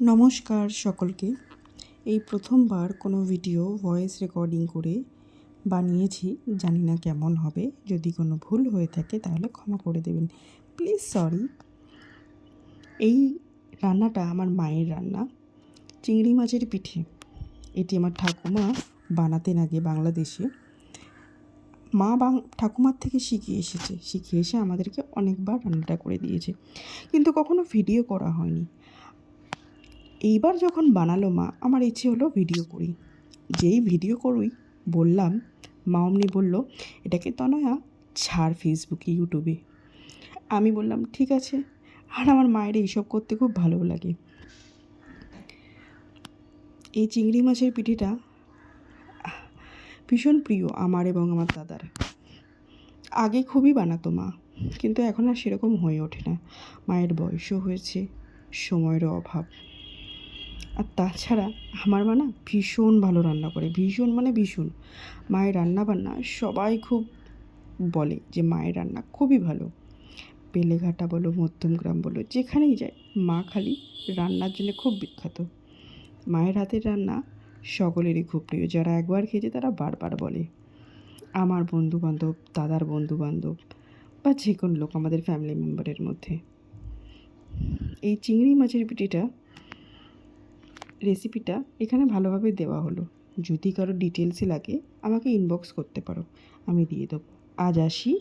নমস্কার সকলকে। এই প্রথমবার কোনো ভিডিও ভয়েস রেকর্ডিং করে বানিয়েছি, জানি না কেমন হবে। যদি কোনো ভুল হয়ে থাকে তাহলে ক্ষমা করে দেবেন। Please sorry. এই রান্নাটা আমার মায়ের রান্না। চিংড়ি মাছের পিঠে। এটি আমার ঠাকুমা বানাতেন আগে বাংলাদেশে। মা বাং, ঠাকুমার থেকে শিখে এসেছে। শিখে এসে আমাদেরকে অনেকবার রান্নাটা করে দিয়েছে। কিন্তু কখনো ভিডিও করা হয়নি। এইবার যখন বানালো মা, আমার ইচ্ছে হলো ভিডিও করি। যেই ভিডিও করুই, বললাম, মা অমনি বলল, এটাকে তনয়া, ছাড় ফেসবুকে ইউটিউবে আমি বললাম, ঠিক আছে। আর আমার মায়ের এইসব করতে খুব ভালো লাগে। এই চিংড়ি মাছের পিঠেটা ভীষণ প্রিয় আমার এবং আমার দাদার। আগে খুবই বানাতো মা, কিন্তু এখন আর সেরকম হয়ে ওঠে না। মায়ের বয়সও হয়েছে, সময়েরও অভাব। আর তাছাড়া আমার মা না ভীষণ ভালো রান্না করে, ভীষণ মানে ভীষণ। মায়ের রান্না বান্না সবাই খুব বলে যে মায়ের রান্না খুবই ভালো। বেলেঘাটা বলো, মধ্যমগ্রাম বলো, যেখানেই যায় মা খালি রান্নার জন্য খুব বিখ্যাত। মায়ের হাতের রান্না সকলেরই খুব প্রিয়, যারা একবার খেয়েছে তারা বারবার বলে। আমার বন্ধু বান্ধব দাদার বন্ধু বান্ধব বা যে কোনো লোক আমাদের ফ্যামিলি মেম্বারের মধ্যে। এই চিংড়ি মাছের পিঠিটা রেসিপিটা এখানে ভালোভাবে দেওয়া হলো। যদি কারও ডিটেলসে লাগে, আমাকে ইনবক্স করতে পারো। আমি দিয়ে দেবো। আজ আসি।